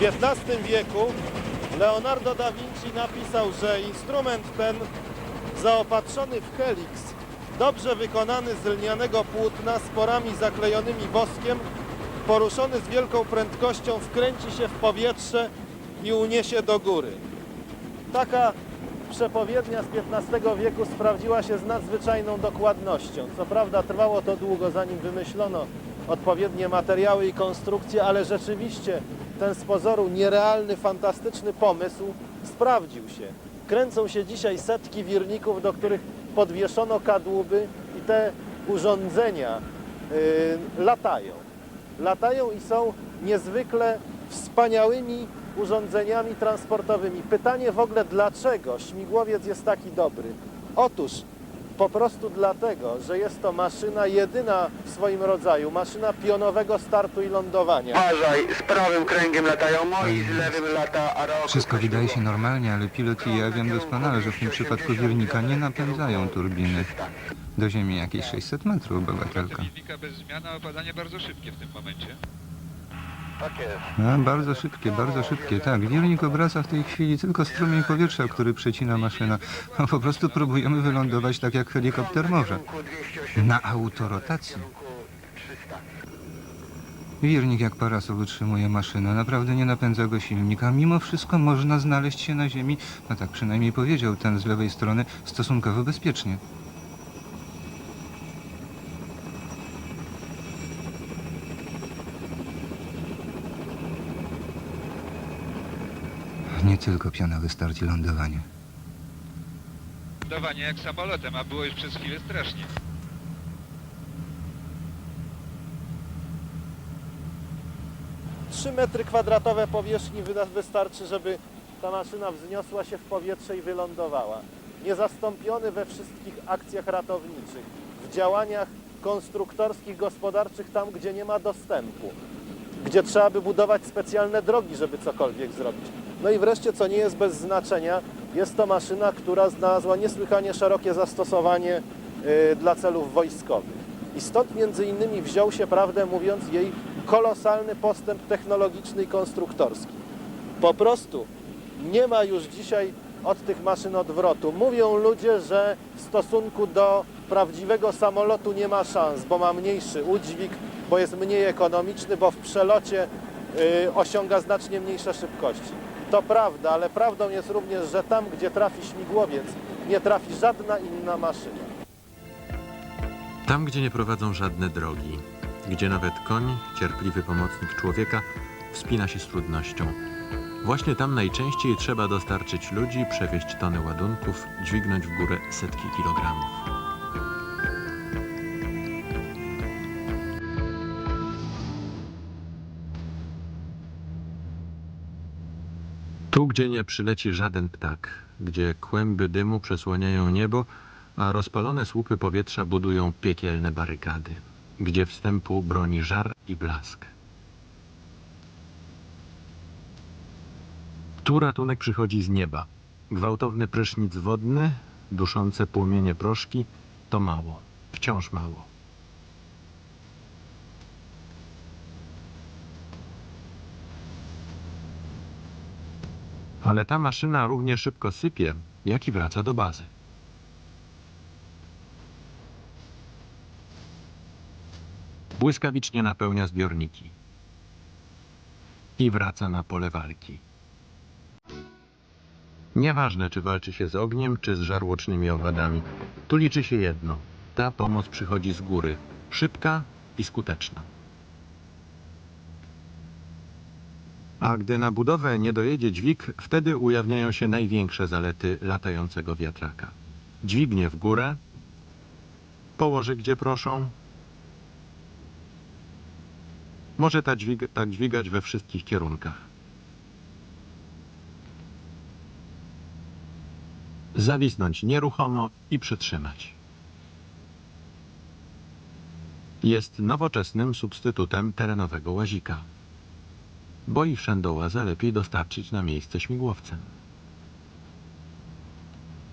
W XV wieku Leonardo da Vinci napisał, że instrument ten zaopatrzony w heliks, dobrze wykonany z lnianego płótna z porami zaklejonymi woskiem, poruszony z wielką prędkością wkręci się w powietrze i uniesie do góry. Taka przepowiednia z XV wieku sprawdziła się z nadzwyczajną dokładnością. Co prawda trwało to długo, zanim wymyślono odpowiednie materiały i konstrukcje, ale rzeczywiście ten z pozoru nierealny, fantastyczny pomysł sprawdził się. Kręcą się dzisiaj setki wirników, do których podwieszono kadłuby i te urządzenia yy, latają. Latają i są niezwykle wspaniałymi urządzeniami transportowymi. Pytanie w ogóle dlaczego śmigłowiec jest taki dobry? Otóż po prostu dlatego, że jest to maszyna jedyna w swoim rodzaju, maszyna pionowego startu i lądowania. Uważaj, z prawym kręgiem latają moi, z lewym lata. Wszystko wydaje się normalnie, ale pilot i ja wiem doskonale, że w tym przypadku wirnika nie napędzają turbiny. Do ziemi jakieś 600 metrów, obywatelka. Silnika bez zmian, a opadanie bardzo szybkie w tym momencie. Tak jest. A, bardzo szybkie, bardzo szybkie, tak. Wirnik obraca w tej chwili tylko strumień powietrza, który przecina maszyna. No, po prostu próbujemy wylądować tak jak helikopter może. Na autorotacji. Wirnik jak parasol utrzymuje maszynę, naprawdę nie napędza go silnik, a mimo wszystko można znaleźć się na ziemi, no tak przynajmniej powiedział ten z lewej strony, stosunkowo bezpiecznie. Tylko pionowy start i lądowanie. Lądowanie jak samolotem, a było już przez chwilę strasznie. Trzy metry kwadratowe powierzchni wyda- wystarczy, żeby ta maszyna wzniosła się w powietrze i wylądowała. Niezastąpiony we wszystkich akcjach ratowniczych, w działaniach konstruktorskich, gospodarczych, tam gdzie nie ma dostępu, gdzie trzeba by budować specjalne drogi, żeby cokolwiek zrobić. No i wreszcie, co nie jest bez znaczenia, jest to maszyna, która znalazła niesłychanie szerokie zastosowanie y, dla celów wojskowych. I stąd między innymi wziął się, prawdę mówiąc, jej kolosalny postęp technologiczny i konstruktorski. Po prostu nie ma już dzisiaj od tych maszyn odwrotu. Mówią ludzie, że w stosunku do prawdziwego samolotu nie ma szans, bo ma mniejszy udźwig, bo jest mniej ekonomiczny, bo w przelocie y, osiąga znacznie mniejsze szybkości. To prawda, ale prawdą jest również, że tam, gdzie trafi śmigłowiec, nie trafi żadna inna maszyna. Tam, gdzie nie prowadzą żadne drogi, gdzie nawet koń, cierpliwy pomocnik człowieka, wspina się z trudnością. Właśnie tam najczęściej trzeba dostarczyć ludzi, przewieźć tony ładunków, dźwignąć w górę setki kilogramów. Tu, gdzie nie przyleci żaden ptak, gdzie kłęby dymu przesłaniają niebo, a rozpalone słupy powietrza budują piekielne barykady, gdzie wstępu broni żar i blask. Tu ratunek przychodzi z nieba. Gwałtowny prysznic wodny, duszące płomienie proszki to mało, wciąż mało. Ale ta maszyna równie szybko sypie, jak i wraca do bazy. Błyskawicznie napełnia zbiorniki i wraca na pole walki. Nieważne, czy walczy się z ogniem, czy z żarłocznymi owadami. Tu liczy się jedno. Ta pomoc przychodzi z góry. Szybka i skuteczna. A gdy na budowę nie dojedzie dźwig, wtedy ujawniają się największe zalety latającego wiatraka. Dźwignie w górę, położy gdzie proszą. Może ta dźwig tak dźwigać we wszystkich kierunkach. Zawisnąć nieruchomo i przytrzymać. Jest nowoczesnym substytutem terenowego łazika bo i wszędołazę lepiej dostarczyć na miejsce śmigłowcem.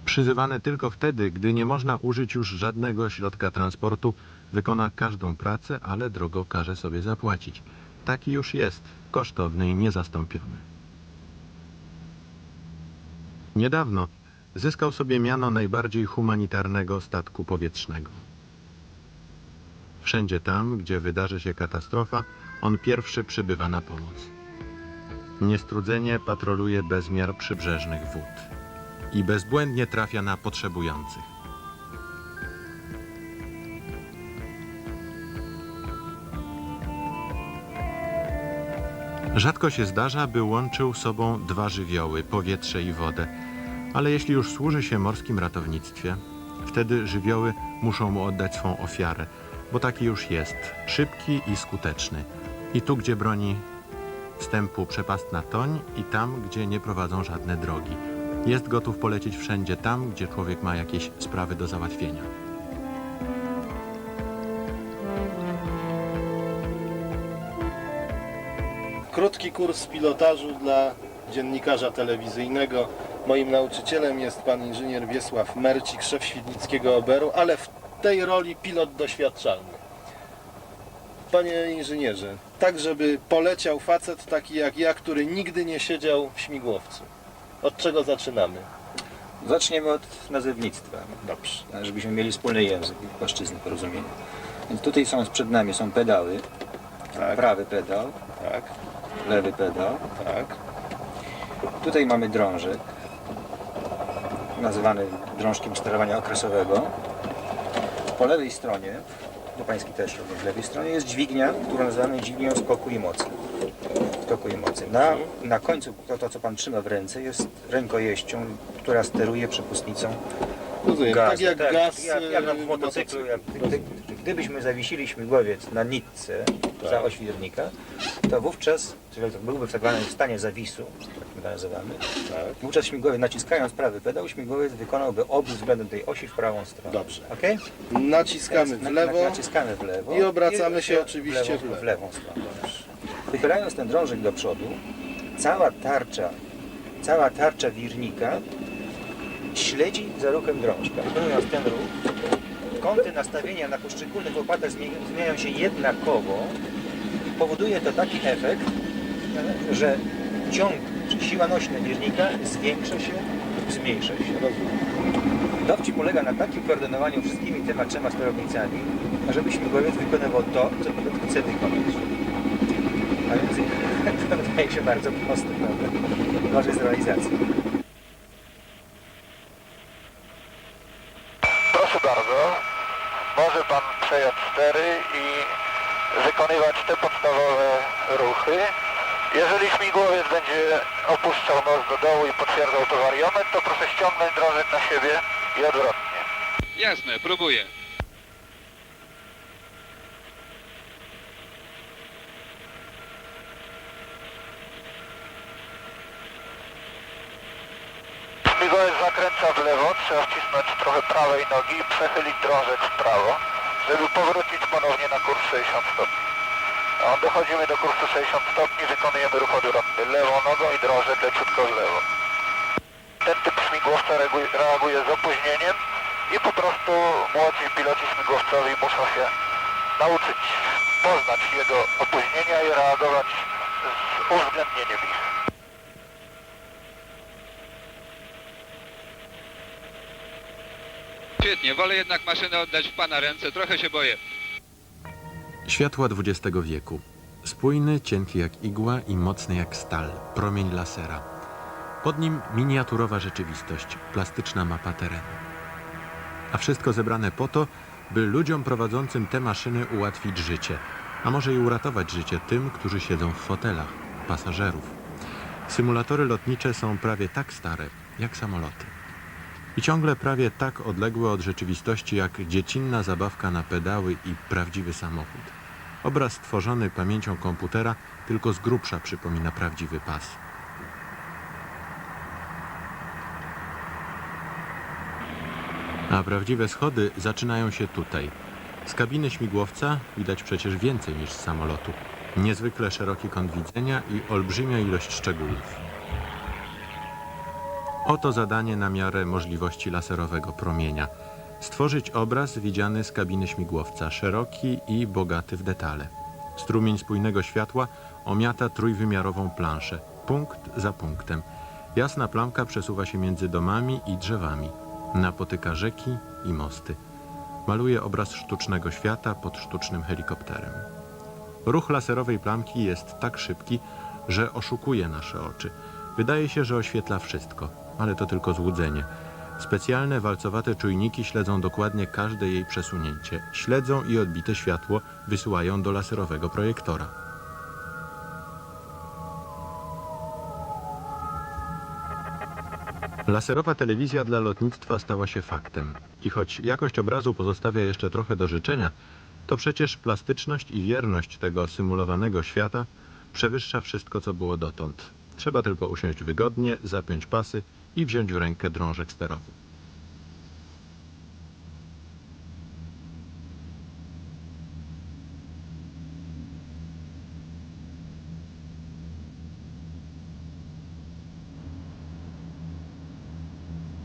Przyzywane tylko wtedy, gdy nie można użyć już żadnego środka transportu, wykona każdą pracę, ale drogo każe sobie zapłacić. Taki już jest kosztowny i niezastąpiony. Niedawno zyskał sobie miano najbardziej humanitarnego statku powietrznego. Wszędzie tam, gdzie wydarzy się katastrofa, on pierwszy przybywa na pomoc. Niestrudzenie patroluje bezmiar przybrzeżnych wód i bezbłędnie trafia na potrzebujących. Rzadko się zdarza, by łączył sobą dwa żywioły, powietrze i wodę, ale jeśli już służy się morskim ratownictwie, wtedy żywioły muszą mu oddać swą ofiarę, bo taki już jest, szybki i skuteczny. I tu, gdzie broni wstępu przepastna toń i tam, gdzie nie prowadzą żadne drogi. Jest gotów polecieć wszędzie tam, gdzie człowiek ma jakieś sprawy do załatwienia. Krótki kurs pilotażu dla dziennikarza telewizyjnego. Moim nauczycielem jest pan inżynier Wiesław Mercik, szef Świdnickiego Oberu, ale w tej roli pilot doświadczalny. Panie inżynierze, tak żeby poleciał facet taki jak ja, który nigdy nie siedział w śmigłowcu. Od czego zaczynamy? Zaczniemy od nazewnictwa, Dobrze. żebyśmy mieli wspólny język i płaszczyznę porozumienia. Więc tutaj są przed nami są pedały. Tak. Prawy pedał, Tak, lewy pedał. tak. Tutaj mamy drążek, nazywany drążkiem sterowania okresowego. Po lewej stronie, do pańskiej też również lewej stronie, jest dźwignia, którą nazywamy dźwignią skoku i mocy. Skoku i mocy. Na, na końcu to, to, co pan trzyma w ręce, jest rękojeścią, która steruje przepustnicą Rozumiem. Gazu, tak jak tak, gaz jak, jak na e, motocyklu. Jak, gdy, gdybyśmy zawiesili śmigłowiec na nitce Tak. za oświetlnika, to wówczas, czyli byłby w tak zwanym stanie zawisu, tak nazywamy, Tak. wówczas śmigłowiec naciskając prawy pedał, śmigłowiec wykonałby obrót względem tej osi w prawą stronę. Dobrze. Okay? Naciskamy w lewo. naciskamy w lewo i obracamy się oczywiście w w lewą, lewo. w lewą stronę. Wychylając ten drążek do przodu, cała tarcza, cała tarcza wirnika śledzi za ruchem drążka. Wykonując ten ruch, kąty nastawienia na poszczególnych zmieni- zmieniają się jednakowo i powoduje to taki efekt, że ciąg siła nośna wirnika zwiększa się lub zmniejsza się. Dowcip polega na takim koordynowaniu wszystkimi tyma trzema sterownicami, ażeby śmigłowiec wykonywał to, co pilot chce wykonać. A więc to wydaje się bardzo proste, prawda? Gorzej z realizacją. Proszę bardzo, może pan przejąć stery i wykonywać te podstawowe ruchy. Jeżeli śmigłowiec będzie opuszczał nos do dołu i potwierdzał to wariometr, to proszę ściągnąć drążek na siebie i odwrotnie. Jasne, próbuję. Śmigłowiec zakręca w lewo, trzeba wcisnąć trochę prawej nogi i przechylić drążek w prawo, żeby powrócić ponownie na kurs 60 stopni. Dochodzimy do kursu 60 stopni, wykonujemy ruch odwrotny lewą nogą i drążek leciutko w lewo. Ten typ śmigłowca reaguje, reaguje z opóźnieniem i po prostu młodzi piloci śmigłowcowi muszą się nauczyć poznać jego opóźnienia i reagować z uwzględnieniem ich. Świetnie, wolę jednak maszynę oddać w pana ręce, trochę się boję. Światła XX wieku. Spójny, cienki jak igła i mocny jak stal, promień lasera. Pod nim miniaturowa rzeczywistość, plastyczna mapa terenu. A wszystko zebrane po to, by ludziom prowadzącym te maszyny ułatwić życie, a może i uratować życie tym, którzy siedzą w fotelach, pasażerów. Symulatory lotnicze są prawie tak stare, jak samoloty. I ciągle prawie tak odległe od rzeczywistości, jak dziecinna zabawka na pedały i prawdziwy samochód. Obraz stworzony pamięcią komputera tylko z grubsza przypomina prawdziwy pas. A prawdziwe schody zaczynają się tutaj. Z kabiny śmigłowca widać przecież więcej niż z samolotu. Niezwykle szeroki kąt widzenia i olbrzymia ilość szczegółów. Oto zadanie na miarę możliwości laserowego promienia. Stworzyć obraz widziany z kabiny śmigłowca, szeroki i bogaty w detale. Strumień spójnego światła omiata trójwymiarową planszę, punkt za punktem. Jasna plamka przesuwa się między domami i drzewami, napotyka rzeki i mosty. Maluje obraz sztucznego świata pod sztucznym helikopterem. Ruch laserowej plamki jest tak szybki, że oszukuje nasze oczy. Wydaje się, że oświetla wszystko, ale to tylko złudzenie. Specjalne walcowate czujniki śledzą dokładnie każde jej przesunięcie. Śledzą i odbite światło wysyłają do laserowego projektora. Laserowa telewizja dla lotnictwa stała się faktem. I choć jakość obrazu pozostawia jeszcze trochę do życzenia, to przecież plastyczność i wierność tego symulowanego świata przewyższa wszystko, co było dotąd. Trzeba tylko usiąść wygodnie, zapiąć pasy i wziąć w rękę drążek sterowy.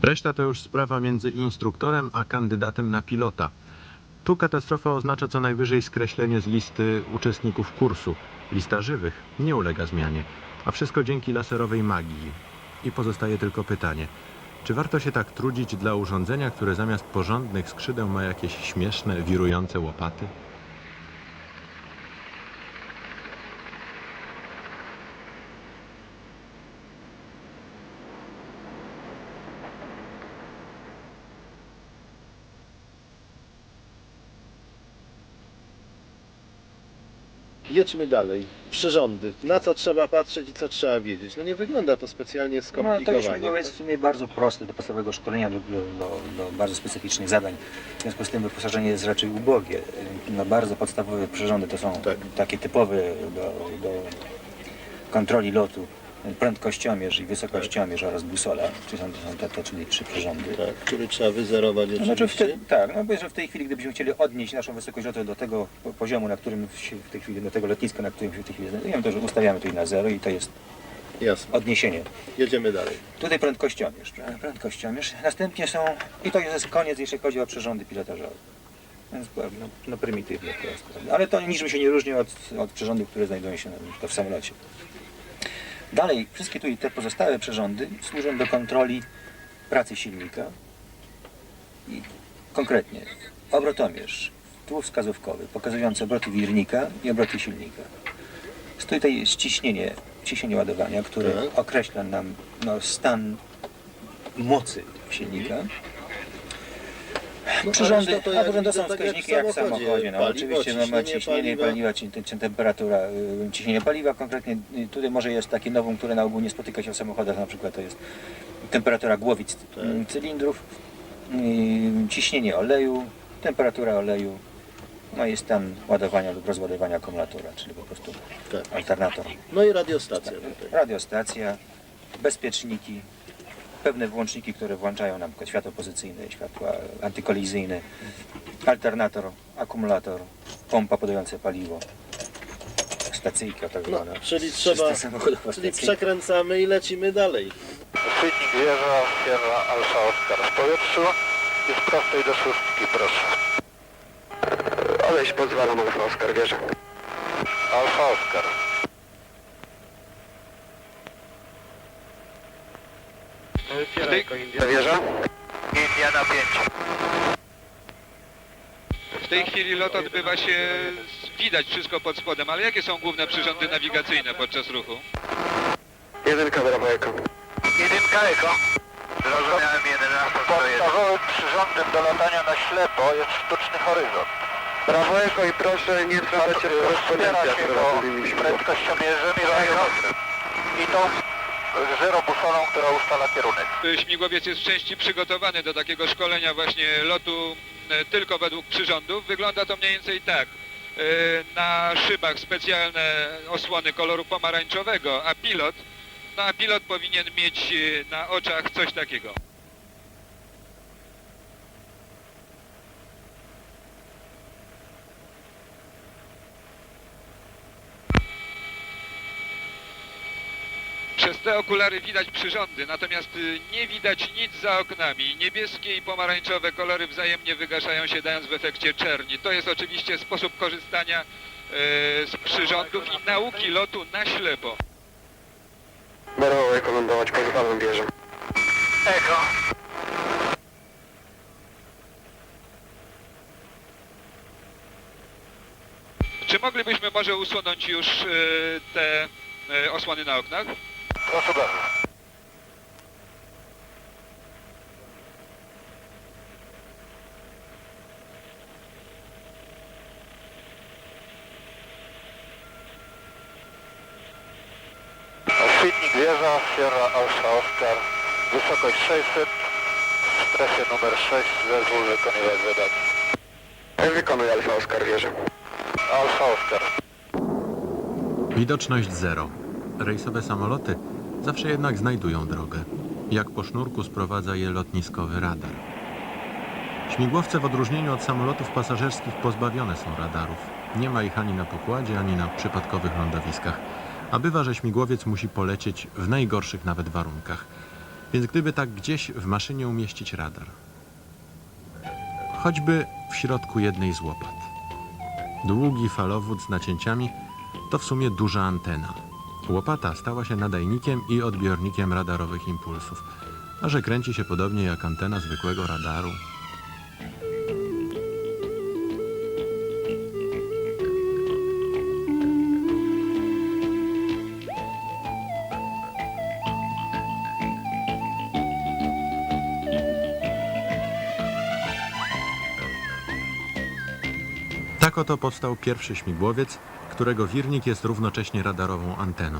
Reszta to już sprawa między instruktorem a kandydatem na pilota. Tu katastrofa oznacza co najwyżej skreślenie z listy uczestników kursu. Lista żywych nie ulega zmianie, a wszystko dzięki laserowej magii. I pozostaje tylko pytanie, czy warto się tak trudzić dla urządzenia, które zamiast porządnych skrzydeł ma jakieś śmieszne, wirujące łopaty? Jedźmy dalej. Przyrządy. Na co trzeba patrzeć i co trzeba wiedzieć. No nie wygląda to specjalnie No, to skomplikowanie. śmigło jest w sumie bardzo proste do podstawowego szkolenia, do, do, do, do bardzo specyficznych zadań. W związku z tym wyposażenie jest raczej ubogie. No, bardzo podstawowe przyrządy to są Tak. takie typowe do, do kontroli lotu. Prędkościomierz i wysokościomierz oraz busola, czyli są, są te, te czyli trzy przyrządy. Tak, który trzeba wyzerować No, Znaczy w te, tak, no bo że w tej chwili, gdybyśmy chcieli odnieść naszą wysokość lotu do tego po- poziomu, na którym się w tej chwili, do tego lotniska, na którym się w tej chwili znajdujemy, to że ustawiamy tutaj na zero i to jest Jasne. odniesienie. Jedziemy dalej. Tutaj prędkościomierz, prędkościomierz. Następnie są, i to jest koniec, jeśli chodzi o przyrządy pilotażowe. Więc no, no prymitywnie prosto. Ale to niczym się nie różni od, od przyrządów, które znajdują się na przykład w samolocie. Dalej, wszystkie tutaj te pozostałe przyrządy służą do kontroli pracy silnika. I konkretnie obrotomierz, tłów wskazówkowy pokazujący obroty wirnika i obroty silnika. Jest Tutaj jest ciśnienie, ciśnienie ładowania, które Tak. określa nam no, stan mocy silnika. No, Przyrządy, reszta to a przyrządy są tak wskaźniki jak w samochodzie. No, oczywiście no, ma ciśnienie paliwa. czy temperatura, y, ciśnienie paliwa konkretnie. Y, Tutaj może jest takie nowum, które na ogół nie spotyka się w samochodach, na przykład to jest temperatura głowic Tak. y, cylindrów, y, ciśnienie oleju, temperatura oleju, no i stan ładowania lub rozładowania akumulatora, czyli po prostu Tak. alternator. No i radiostacja tutaj. Radiostacja, bezpieczniki, pewne włączniki, które włączają nam światło pozycyjne, światła antykolizyjne, alternator, akumulator, pompa podająca paliwo, stacyjka tak No, zwana. czyli trzeba, czyli przekręcamy i lecimy dalej. Chwytnik wieża, Sierra Alfa Oscar w powietrzu i z prostej do szóstki, proszę. Odejść pozwalam, Alfa Oskar, wierzę. Alfa Oscar. W tej, To wieża? Indiana 5. w tej chwili lot odbywa się, widać wszystko pod spodem, ale jakie są główne przyrządy nawigacyjne podczas ruchu? Jedynka brawo eko. Jedynka Eko. Zrozumiałem 11 Podstawowym przyrządem do latania na ślepo jest sztuczny horyzont. Brawo eko i proszę nie wtrącać się w Wspiera korespondencję się go prowadzącymi prędkościomierzem i radiometrem. I tą zero busolą, która ustala kierunek. Śmigłowiec jest w części przygotowany do takiego szkolenia właśnie lotu e, tylko według przyrządów. Wygląda to mniej więcej tak. E, Na szybach specjalne osłony koloru pomarańczowego, a pilot, no a pilot powinien mieć e, na oczach coś takiego. Te okulary widać przyrządy, natomiast y, nie widać nic za oknami. Niebieskie i pomarańczowe kolory wzajemnie wygaszają się, dając w efekcie czerni. To jest oczywiście sposób korzystania e, z przyrządów i nauki lotu na ślepo. Będę rekomendować pozostałym wieżom. Ego. Czy moglibyśmy może usunąć już e, te e, osłony na oknach? Proszę bardzo. Świetnik wieża, Sierra Alfa Oscar, wysokość 600, w strefie numer 6, zezwól wykonywać zadanie. Wykonuj Alfa Oskar wieżę. Alfa Oscar. Widoczność zero. Rejsowe samoloty zawsze jednak znajdują drogę. Jak po sznurku sprowadza je lotniskowy radar. Śmigłowce w odróżnieniu od samolotów pasażerskich pozbawione są radarów. Nie ma ich ani na pokładzie, ani na przypadkowych lądowiskach. A bywa, że śmigłowiec musi polecieć w najgorszych nawet warunkach. Więc gdyby tak gdzieś w maszynie umieścić radar, choćby w środku jednej z łopat. Długi falowód z nacięciami to w sumie duża antena. Łopata stała się nadajnikiem i odbiornikiem radarowych impulsów, a że kręci się podobnie jak antena zwykłego radaru. Tak oto powstał pierwszy śmigłowiec, którego wirnik jest równocześnie radarową anteną.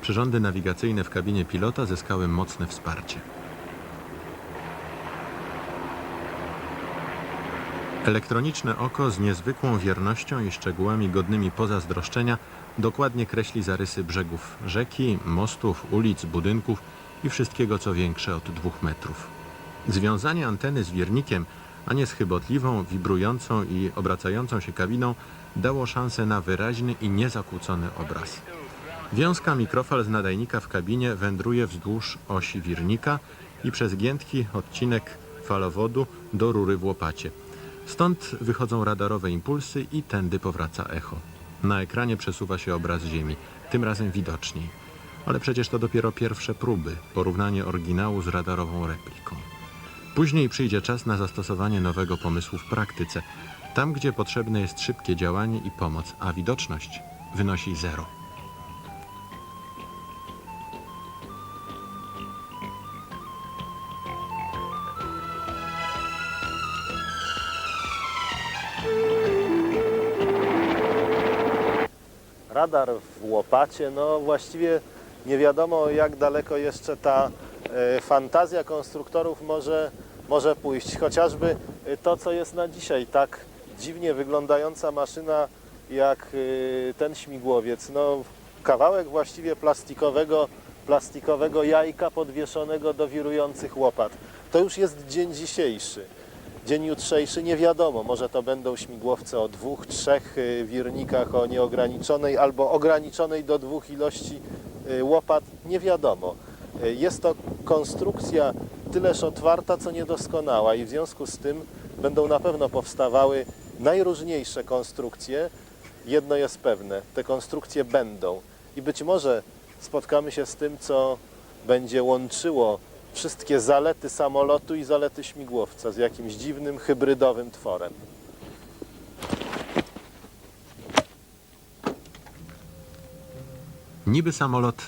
Przyrządy nawigacyjne w kabinie pilota zyskały mocne wsparcie. Elektroniczne oko z niezwykłą wiernością i szczegółami godnymi pozazdroszczenia dokładnie kreśli zarysy brzegów rzeki, mostów, ulic, budynków i wszystkiego co większe od dwóch metrów. Związanie anteny z wirnikiem, a nie z chybotliwą, wibrującą i obracającą się kabiną dało szansę na wyraźny i niezakłócony obraz. Wiązka mikrofal z nadajnika w kabinie wędruje wzdłuż osi wirnika i przez giętki odcinek falowodu do rury w łopacie. Stąd wychodzą radarowe impulsy i tędy powraca echo. Na ekranie przesuwa się obraz Ziemi, tym razem widoczniej. Ale przecież to dopiero pierwsze próby, porównanie oryginału z radarową repliką. Później przyjdzie czas na zastosowanie nowego pomysłu w praktyce, tam gdzie potrzebne jest szybkie działanie i pomoc, a widoczność wynosi zero. radar w łopacie, no właściwie nie wiadomo jak daleko jeszcze ta fantazja konstruktorów może, może pójść. Chociażby e, to, co jest na dzisiaj, tak dziwnie wyglądająca maszyna jak e, ten śmigłowiec. No, kawałek właściwie plastikowego, plastikowego jajka podwieszonego do wirujących łopat. To już jest dzień dzisiejszy. Dzień jutrzejszy nie wiadomo, może to będą śmigłowce o dwóch, trzech wirnikach o nieograniczonej albo ograniczonej do dwóch ilości łopat, nie wiadomo. Y, Jest to konstrukcja tyleż otwarta, co niedoskonała i w związku z tym będą na pewno powstawały najróżniejsze konstrukcje. Jedno jest pewne, te konstrukcje będą i być może spotkamy się z tym, co będzie łączyło wszystkie zalety samolotu i zalety śmigłowca z jakimś dziwnym, hybrydowym tworem. Niby samolot,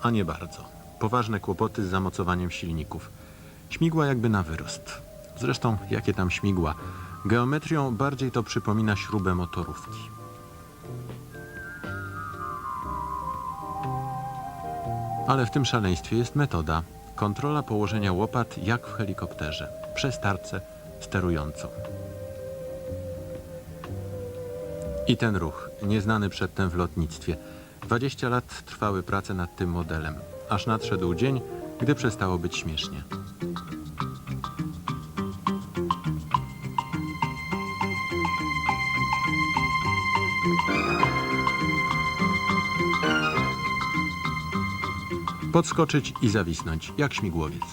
a nie bardzo. Poważne kłopoty z zamocowaniem silników. Śmigła jakby na wyrost. Zresztą, jakie tam śmigła? Geometrią bardziej to przypomina śrubę motorówki. Ale w tym szaleństwie jest metoda. Kontrola położenia łopat jak w helikopterze, przez tarczę sterującą. I ten ruch, nieznany przedtem w lotnictwie. 20 lat trwały prace nad tym modelem, aż nadszedł dzień, gdy przestało być śmiesznie. Podskoczyć i zawisnąć, jak śmigłowiec.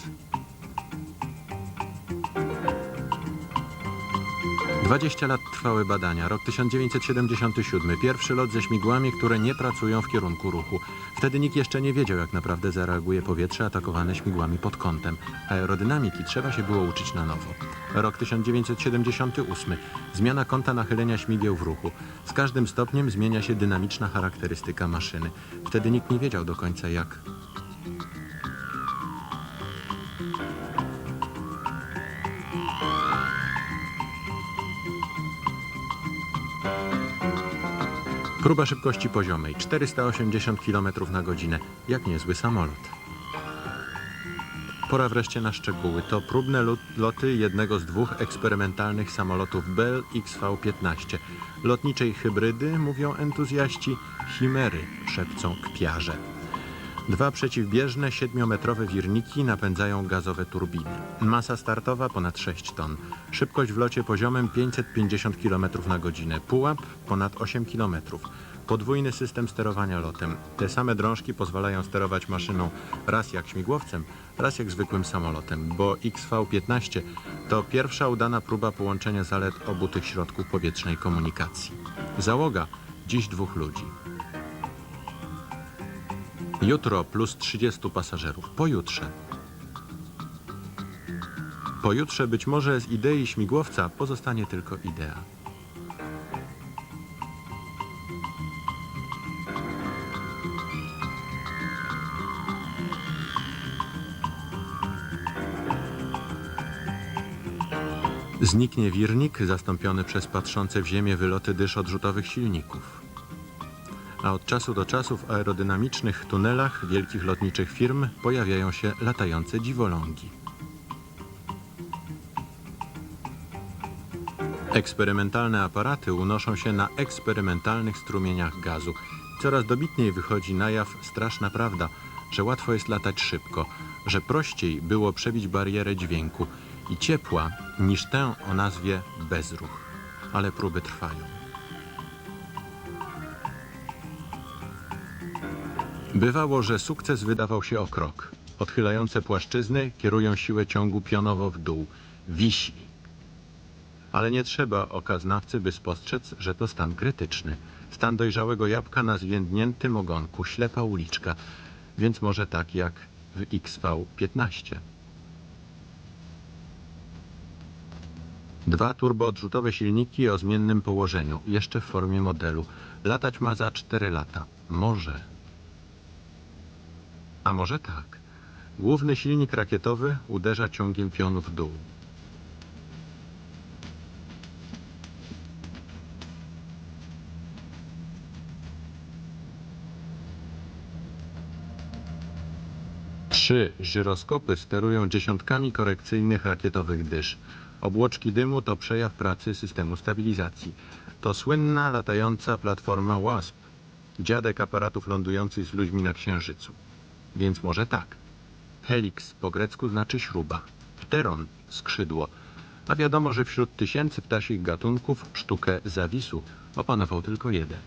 20 lat trwały badania. Rok 1977. Pierwszy lot ze śmigłami, które nie pracują w kierunku ruchu. Wtedy nikt jeszcze nie wiedział, jak naprawdę zareaguje powietrze atakowane śmigłami pod kątem. Aerodynamiki trzeba się było uczyć na nowo. Rok 1978. Zmiana kąta nachylenia śmigieł w ruchu. Z każdym stopniem zmienia się dynamiczna charakterystyka maszyny. Wtedy nikt nie wiedział do końca jak. Próba szybkości poziomej 480 km na godzinę, jak niezły samolot. Pora wreszcie na szczegóły. To próbne lot- loty jednego z dwóch eksperymentalnych samolotów Bell XV-15. Lotniczej hybrydy, mówią entuzjaści, chimery, szepcą kpiarze. Dwa przeciwbieżne, siedmiometrowe wirniki napędzają gazowe turbiny. Masa startowa ponad 6 ton. Szybkość w locie poziomem 550 km na godzinę. Pułap ponad 8 km. Podwójny system sterowania lotem. Te same drążki pozwalają sterować maszyną raz jak śmigłowcem, raz jak zwykłym samolotem, bo XV-15 to pierwsza udana próba połączenia zalet obu tych środków powietrznej komunikacji. Załoga dziś dwóch ludzi. Jutro plus 30 pasażerów. Pojutrze. Pojutrze być może z idei śmigłowca pozostanie tylko idea. Zniknie wirnik zastąpiony przez patrzące w ziemię wyloty dysz odrzutowych silników a od czasu do czasu w aerodynamicznych tunelach wielkich lotniczych firm pojawiają się latające dziwolągi. Eksperymentalne aparaty unoszą się na eksperymentalnych strumieniach gazu. Coraz dobitniej wychodzi na jaw straszna prawda, że łatwo jest latać szybko, że prościej było przebić barierę dźwięku i ciepła niż tę o nazwie bezruch. Ale próby trwają. Bywało, że sukces wydawał się o krok. Odchylające płaszczyzny kierują siłę ciągu pionowo w dół. Wisi. Ale nie trzeba oka znawcy, by spostrzec, że to stan krytyczny. Stan dojrzałego jabłka na zwiędniętym ogonku, ślepa uliczka, więc może tak jak w XV-15. Dwa turboodrzutowe silniki o zmiennym położeniu, jeszcze w formie modelu. Latać ma za 4 lata. Może. A może tak. Główny silnik rakietowy uderza ciągiem pionu w dół. Trzy żyroskopy sterują dziesiątkami korekcyjnych rakietowych dysz. Obłoczki dymu to przejaw pracy systemu stabilizacji. To słynna latająca platforma WASP, dziadek aparatów lądujących z ludźmi na Księżycu. Więc może tak. Helix po grecku znaczy śruba, pteron skrzydło, a wiadomo, że wśród tysięcy ptasich gatunków sztukę zawisu opanował tylko jeden.